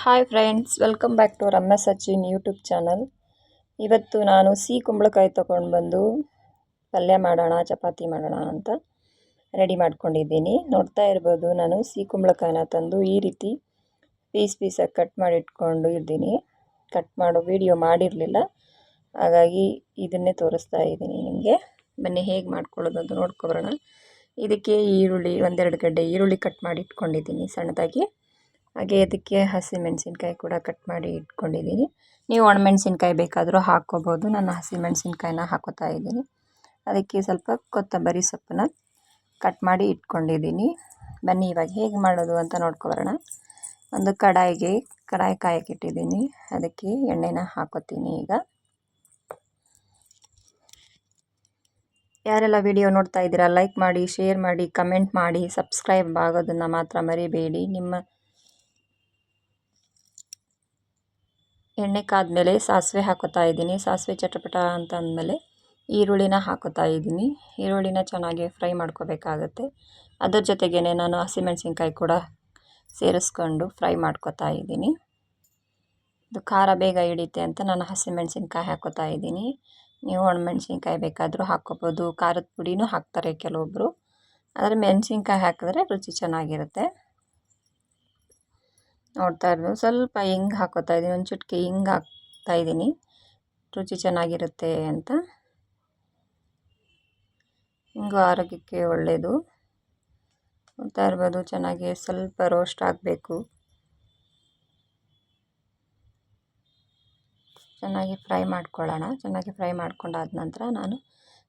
Hi friends welcome back to Ramya Sachin YouTube channel ಇವತ್ತು ನಾನು ಸಿಹಿ ಕುಂಬಳಕಾಯಿ ತೊಗೊಂಡು ಬಂದು ಪಲ್ಯ ಮಾಡೋಣ, ಚಪಾತಿ ಮಾಡೋಣ ಅಂತ ರೆಡಿ ಮಾಡ್ಕೊಂಡಿದ್ದೀನಿ. ನೋಡ್ತಾ ಇರ್ಬೋದು, ನಾನು ಸಿಹಿ ಕುಂಬಳಕಾಯಿನ ತಂದು ಈ ರೀತಿ ಪೀಸ್ ಪೀಸಾಗಿ ಕಟ್ ಮಾಡಿ ಇಟ್ಕೊಂಡು ಇದ್ದೀನಿ. ಕಟ್ ಮಾಡೋ ವಿಡಿಯೋ ಮಾಡಿರಲಿಲ್ಲ. ಹಾಗಾಗಿ ಇದನ್ನೇ ತೋರಿಸ್ತಾ ಇದ್ದೀನಿ ನಿಮಗೆ. ಬನ್ನಿ, ಹೇಗೆ ಮಾಡ್ಕೊಳ್ಳೋದು ಅಂತ ನೋಡ್ಕೊಬರೋಣ. ಇದಕ್ಕೆ ಈರುಳ್ಳಿ, ಒಂದೆರಡು ಗಡ್ಡೆ ಈರುಳ್ಳಿ ಕಟ್ ಮಾಡಿ ಇಟ್ಕೊಂಡಿದ್ದೀನಿ ಸಣ್ಣದಾಗಿ. ಹಾಗೆ ಅದಕ್ಕೆ ಹಸಿಮೆಣಸಿನ್ಕಾಯಿ ಕೂಡ ಕಟ್ ಮಾಡಿ ಇಟ್ಕೊಂಡಿದ್ದೀನಿ. ನೀವು ಒಣಮೆಣಸಿನ್ಕಾಯಿ ಬೇಕಾದರೂ ಹಾಕ್ಕೋಬೋದು. ನಾನು ಹಸಿಮೆಣಸಿನ್ಕಾಯಿನ ಹಾಕೋತಾ ಇದ್ದೀನಿ. ಅದಕ್ಕೆ ಸ್ವಲ್ಪ ಕೊತ್ತಂಬರಿ ಸೊಪ್ಪನ್ನ ಕಟ್ ಮಾಡಿ ಇಟ್ಕೊಂಡಿದ್ದೀನಿ. ಬನ್ನಿ, ಇವಾಗ ಹೇಗೆ ಮಾಡೋದು ಅಂತ ನೋಡ್ಕೊಬರೋಣ ಒಂದು ಕಡಾಯಿಗೆ, ಕಡಾಯಿ ಕಾಯಕ್ಕಿಟ್ಟಿದ್ದೀನಿ ಅದಕ್ಕೆ ಎಣ್ಣೆನ ಹಾಕೋತೀನಿ ಈಗ. ಯಾರೆಲ್ಲ ವಿಡಿಯೋ ನೋಡ್ತಾ ಇದ್ದೀರಾ ಲೈಕ್ ಮಾಡಿ ಶೇರ್ ಮಾಡಿ ಕಮೆಂಟ್ ಮಾಡಿ ಸಬ್ಸ್ಕ್ರೈಬ್ ಆಗೋದನ್ನು ಮಾತ್ರ ಮರಿಬೇಡಿ. ನಿಮ್ಮ ಎಣ್ಣೆ ಕಾದ್ಮೇಲೆ ಸಾಸಿವೆ ಹಾಕೋತಾ ಇದ್ದೀನಿ. ಸಾಸಿವೆ ಚಟಪಟ ಅಂತ ಅಂದಮೇಲೆ ಈರುಳ್ಳಿನ ಹಾಕೋತಾ ಇದ್ದೀನಿ. ಈರುಳ್ಳಿನ ಚೆನ್ನಾಗಿ ಫ್ರೈ ಮಾಡ್ಕೋಬೇಕಾಗತ್ತೆ. ಅದರ ಜೊತೆಗೇ ನಾನು ಹಸಿಮೆಣಸಿನ್ಕಾಯಿ ಕೂಡ ಸೇರಿಸ್ಕೊಂಡು ಫ್ರೈ ಮಾಡ್ಕೋತಾ ಇದ್ದೀನಿ. ಇದು ಖಾರ ಬೇಗ ಹಿಡಿತೆ ಅಂತ ನಾನು ಹಸಿಮೆಣಸಿನ್ಕಾಯಿ ಹಾಕೋತಾ ಇದ್ದೀನಿ. ನೀವು ಒಣಮೆಣಸಿನ್ಕಾಯಿ ಬೇಕಾದರೂ ಹಾಕ್ಕೋಬೋದು. ಖಾರದ ಪುಡಿನೂ ಹಾಕ್ತಾರೆ ಕೆಲವೊಬ್ಬರು ಆದರೆ ಮೆಣಸಿನ್ಕಾಯಿ ಹಾಕಿದ್ರೆ ರುಚಿ ಚೆನ್ನಾಗಿರುತ್ತೆ. ನೋಡ್ತಾ ಇರ್ಬೋದು ಸ್ವಲ್ಪ ಹಿಂಗೆ ಹಾಕೋತಾ ಇದ್ದೀನಿ. ಒಂದು ಚುಟ್ಕಿ ಹಿಂಗೆ ಹಾಕ್ತಾ ಇದ್ದೀನಿ. ರುಚಿ ಚೆನ್ನಾಗಿರುತ್ತೆ ಅಂತ. ಹಿಂಗೂ ಆರೋಗ್ಯಕ್ಕೆ ಒಳ್ಳೆಯದು ನೋಡ್ತಾ ಇರ್ಬೋದು. ಚೆನ್ನಾಗಿ ಸ್ವಲ್ಪ ರೋಸ್ಟ್ ಆಗಬೇಕು ಚೆನ್ನಾಗಿ ಫ್ರೈ ಮಾಡ್ಕೊಳ್ಳೋಣ. ಚೆನ್ನಾಗಿ ಫ್ರೈ ಮಾಡ್ಕೊಂಡಾದ ನಂತರ ನಾನು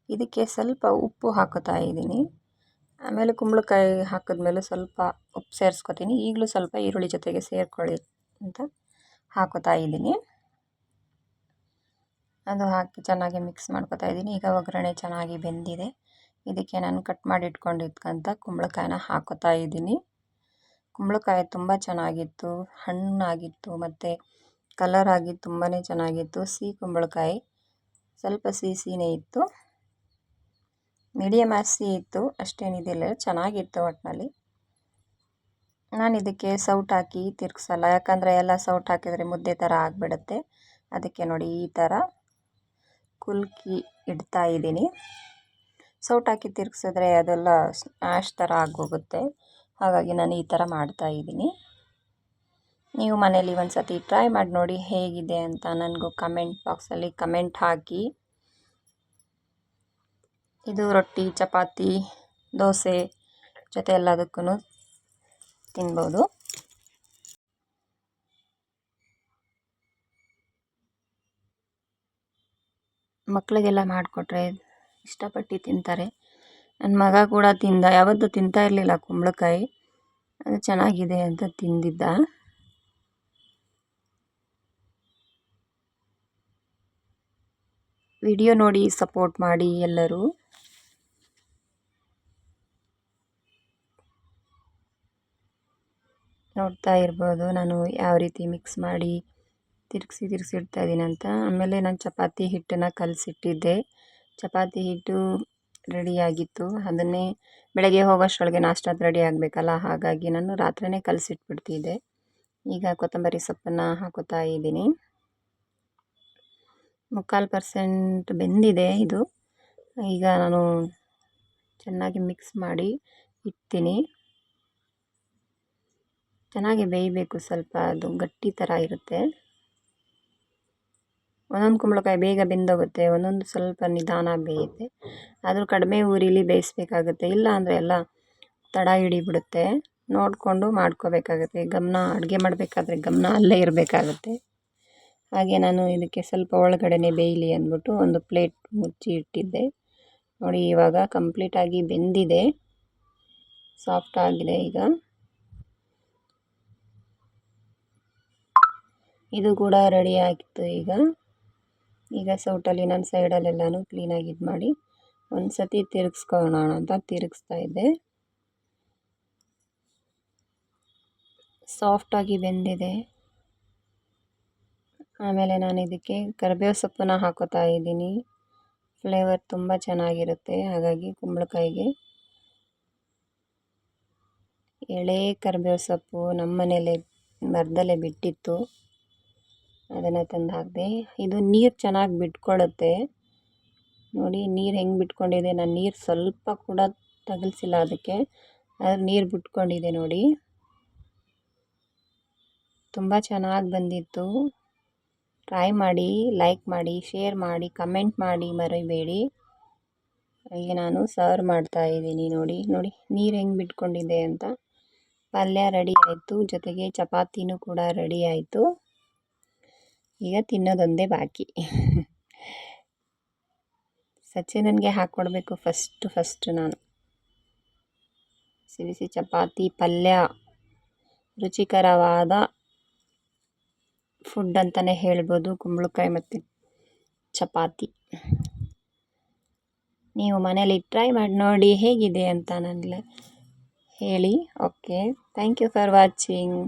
ಇದಕ್ಕೆ ಸ್ವಲ್ಪ ಉಪ್ಪು ಹಾಕೋತಾ ಇದ್ದೀನಿ. ಆಮೇಲೆ ಕುಂಬಳಕಾಯಿ ಹಾಕಿದ್ಮೇಲೆ ಸ್ವಲ್ಪ ಉಪ್ಪು ಸೇರಿಸ್ಕೊತೀನಿ. ಈಗಲೂ ಸ್ವಲ್ಪ ಈರುಳ್ಳಿ ಜೊತೆಗೆ ಸೇರಿಕೊಳ್ಳಿ ಅಂತ ಹಾಕೋತಾ ಇದ್ದೀನಿ. ಅದು ಹಾಕಿ ಚೆನ್ನಾಗಿ ಮಿಕ್ಸ್ ಮಾಡ್ಕೋತಾ ಇದ್ದೀನಿ. ಈಗ ಒಗ್ಗರಣೆ ಚೆನ್ನಾಗಿ ಬೆಂದಿದೆ. ಇದಕ್ಕೆ ನಾನು ಕಟ್ ಮಾಡಿ ಇಟ್ಕೊಂಡಿದ್ಕಂತ ಕುಂಬಳಕಾಯಿನ ಹಾಕೋತಾ ಇದ್ದೀನಿ. ಕುಂಬಳಕಾಯಿ ತುಂಬ ಚೆನ್ನಾಗಿತ್ತು, ಹಣ್ಣಾಗಿತ್ತು, ಮತ್ತು ಕಲರ್ ತುಂಬಾ ಚೆನ್ನಾಗಿತ್ತು. ಸಿಹಿ ಕುಂಬಳಕಾಯಿ ಸ್ವಲ್ಪ ಸಿಹಿ ಸಿಹಿನೇ ಇತ್ತು. ಮೀಡಿಯಮ್ ಆಸಿ ಇತ್ತು ಅಷ್ಟೇನಿದಿಲ್ಲ ಚೆನ್ನಾಗಿತ್ತು ಒಟ್ಟಿನಲ್ಲಿ ನಾನು ಇದಕ್ಕೆ ಸೌಟ್ ಹಾಕಿ ತಿರ್ಗಿಸಲ್ಲ. ಯಾಕಂದರೆ ಎಲ್ಲ ಸೌಟ್ ಹಾಕಿದರೆ ಮುದ್ದೆ ಥರ ಆಗಿಬಿಡುತ್ತೆ. ಅದಕ್ಕೆ ನೋಡಿ ಈ ಥರ ಕುಲ್ಕಿ ಇಡ್ತಾ ಇದ್ದೀನಿ. ಸೌಟ್ ಹಾಕಿ ತಿರ್ಗಿಸಿದ್ರೆ ಅದೆಲ್ಲ ಆಶ್ ಥರ ಆಗೋಗುತ್ತೆ. ಹಾಗಾಗಿ ನಾನು ಈ ಥರ ಮಾಡ್ತಾ ಇದ್ದೀನಿ. ನೀವು ಮನೇಲಿ ಒಂದು ಸತಿ ಟ್ರೈ ಮಾಡಿ ನೋಡಿ ಹೇಗಿದೆ ಅಂತ ನನಗೂ ಕಮೆಂಟ್ ಬಾಕ್ಸಲ್ಲಿ ಕಮೆಂಟ್ ಹಾಕಿ. ಇದು ರೊಟ್ಟಿ, ಚಪಾತಿ, ದೋಸೆ ಜೊತೆ ಎಲ್ಲದಕ್ಕೂ ತಿನ್ಬೋದು. ಮಕ್ಕಳಿಗೆಲ್ಲ ಮಾಡಿಕೊಟ್ರೆ ಇಷ್ಟಪಟ್ಟು ತಿಂತಾರೆ. ನನ್ನ ಮಗ ಕೂಡ ತಿಂದ, ಯಾವತ್ತೂ ತಿಂತಾ ಇರಲಿಲ್ಲ ಕುಂಬಳಕಾಯಿ. ಅದು ಚೆನ್ನಾಗಿದೆ ಅಂತ ತಿಂದಿದ್ದ. ವಿಡಿಯೋ ನೋಡಿ ಸಪೋರ್ಟ್ ಮಾಡಿ ಎಲ್ಲರೂ. ನೋಡ್ತಾ ಇರ್ಬೋದು. ನಾನು ಯಾವ ರೀತಿ ಮಿಕ್ಸ್ ಮಾಡಿ ತಿರುಗಿಸಿ ತಿರುಗಿಸಿ ಇಡ್ತಾ ಇದ್ದೀನಿ ಅಂತ. ಆಮೇಲೆ ನಾನು ಚಪಾತಿ ಹಿಟ್ಟನ್ನು ಕಲಸಿಟ್ಟಿದ್ದೆ. ಚಪಾತಿ ಹಿಟ್ಟು ರೆಡಿಯಾಗಿತ್ತು ಅದನ್ನೇ ಬೆಳಗ್ಗೆ ಹೋಗೋಷ್ಟರೊಳಗೆ ನಾಷ್ಟ ರೆಡಿ ಆಗಬೇಕಲ್ಲ, ಹಾಗಾಗಿ ನಾನು ರಾತ್ರಿನೇ ಕಲಸಿಟ್ಬಿಡ್ತಿದ್ದೆ. ಈಗ ಕೊತ್ತಂಬರಿ ಸೊಪ್ಪನ್ನು ಹಾಕೋತಾ ಇದ್ದೀನಿ. ಮುಕ್ಕಾಲು ಪರ್ಸೆಂಟ್ ಬೆಂದಿದೆ ಇದು. ಈಗ ನಾನು ಚೆನ್ನಾಗಿ ಮಿಕ್ಸ್ ಮಾಡಿ ಇಡ್ತೀನಿ. ಚೆನ್ನಾಗಿ ಬೇಯಬೇಕು, ಸ್ವಲ್ಪ ಅದು ಗಟ್ಟಿ ಥರ ಇರುತ್ತೆ. ಒಂದೊಂದು ಕುಂಬಳಕಾಯಿ ಬೇಗ ಬೆಂದೋಗುತ್ತೆ, ಒಂದೊಂದು ಸ್ವಲ್ಪ ನಿಧಾನ ಬೇಯುತ್ತೆ. ಆದರೂ ಕಡಿಮೆ ಊರಿಲಿ ಬೇಯಿಸ್ಬೇಕಾಗುತ್ತೆ, ಇಲ್ಲ ಅಂದರೆ ಎಲ್ಲ ತಡ ಹಿಡಿಬಿಡುತ್ತೆ. ನೋಡಿಕೊಂಡು ಮಾಡ್ಕೋಬೇಕಾಗುತ್ತೆ. ಗಮನ ಅಡುಗೆ ಮಾಡಬೇಕಾದ್ರೆ ಗಮನ ಅಲ್ಲೇ ಇರಬೇಕಾಗುತ್ತೆ. ಹಾಗೆ ನಾನು ಇದಕ್ಕೆ ಸ್ವಲ್ಪ ಒಳಗಡೆನೆ ಬೇಯಲಿ ಅಂದ್ಬಿಟ್ಟು ಒಂದು ಪ್ಲೇಟ್ ಮುಚ್ಚಿ ಇಟ್ಟಿದ್ದೆ. ನೋಡಿ ಇವಾಗ ಕಂಪ್ಲೀಟಾಗಿ ಬೆಂದಿದೆ. ಸಾಫ್ಟ್ ಆಗಿದೆ ಈಗ. ಇದು ಕೂಡ ರೆಡಿ ಆಗಿತ್ತು ಈಗ. ಈಗ ಸೌಟಲ್ಲಿ ನನ್ನ ಸೈಡಲ್ಲೆಲ್ಲನೂ ಕ್ಲೀನಾಗಿ ಇದು ಮಾಡಿ ಒಂದು ಸತಿ ತಿರುಗಿಸ್ಕೊಳ್ಳೋಣ ಅಂತ ತಿರುಗಿಸ್ತಾ ಇದ್ದೆ. ಸಾಫ್ಟಾಗಿ ಬೆಂದಿದೆ. ಆಮೇಲೆ ನಾನು ಇದಕ್ಕೆ ಕರಿಬೇವು ಸೊಪ್ಪನ್ನ ಹಾಕೋತಾ ಇದ್ದೀನಿ. ಫ್ಲೇವರ್ ತುಂಬ ಚೆನ್ನಾಗಿರುತ್ತೆ, ಹಾಗಾಗಿ ಕುಂಬಳಕಾಯಿಗೆ. ಎಳೆ ಕರಿಬೇವು ಸೊಪ್ಪು ನಮ್ಮ ಮನೇಲೆ ಮರದಲ್ಲೇ ಬಿಟ್ಟಿತ್ತು. ಅದನ್ನು ತಂದು ಹಾಕಿದೆ ಇದು ನೀರು ಚೆನ್ನಾಗಿ ಬಿಟ್ಕೊಳ್ಳುತ್ತೆ ನೋಡಿ, ನೀರು ಹೆಂಗೆ ಬಿಟ್ಕೊಂಡಿದೆ. ನಾನು ನೀರು ಸ್ವಲ್ಪ ಕೂಡ ತಗಲ್ಸಿಲ್ಲ ಅದಕ್ಕೆ. ಆದರೆ ನೀರು ಬಿಟ್ಕೊಂಡಿದೆ ನೋಡಿ. ತುಂಬ ಚೆನ್ನಾಗಿ ಬಂದಿತ್ತು. ಟ್ರೈ ಮಾಡಿ, ಲೈಕ್ ಮಾಡಿ, ಶೇರ್ ಮಾಡಿ, ಕಮೆಂಟ್ ಮಾಡಿ ಮರಿಬೇಡಿ. ಈಗ ನಾನು ಸರ್ವ್ ಮಾಡ್ತಾ ಇದ್ದೀನಿ ನೋಡಿ. ನೋಡಿ, ನೀರು ಹೆಂಗೆ ಬಿಟ್ಕೊಂಡಿದೆ ಅಂತ. ಪಲ್ಯ ರೆಡಿ ಆಯಿತು. ಜೊತೆಗೆ ಚಪಾತಿನೂ ಕೂಡ ರೆಡಿ ಆಯಿತು. ಈಗ ತಿನ್ನೋದೊಂದೇ ಬಾಕಿ. ಸಚಿನನ್ಗೆ ಹಾಕ್ಕೊಡ್ಬೇಕು ಫಸ್ಟು ಫಸ್ಟ್ ನಾನು. ಸಿಬಿಸಿ ಚಪಾತಿ, ಪಲ್ಯ, ರುಚಿಕರವಾದ ಫುಡ್ ಅಂತಲೇ ಹೇಳ್ಬೋದು ಕುಂಬಳಕಾಯಿ ಮತ್ತು ಚಪಾತಿ. ನೀವು ಮನೇಲಿ ಟ್ರೈ ಮಾಡಿ, ನೋಡಿ ಹೇಗಿದೆ ಅಂತ ನನಗೆ ಹೇಳಿ. Okay thank you for watching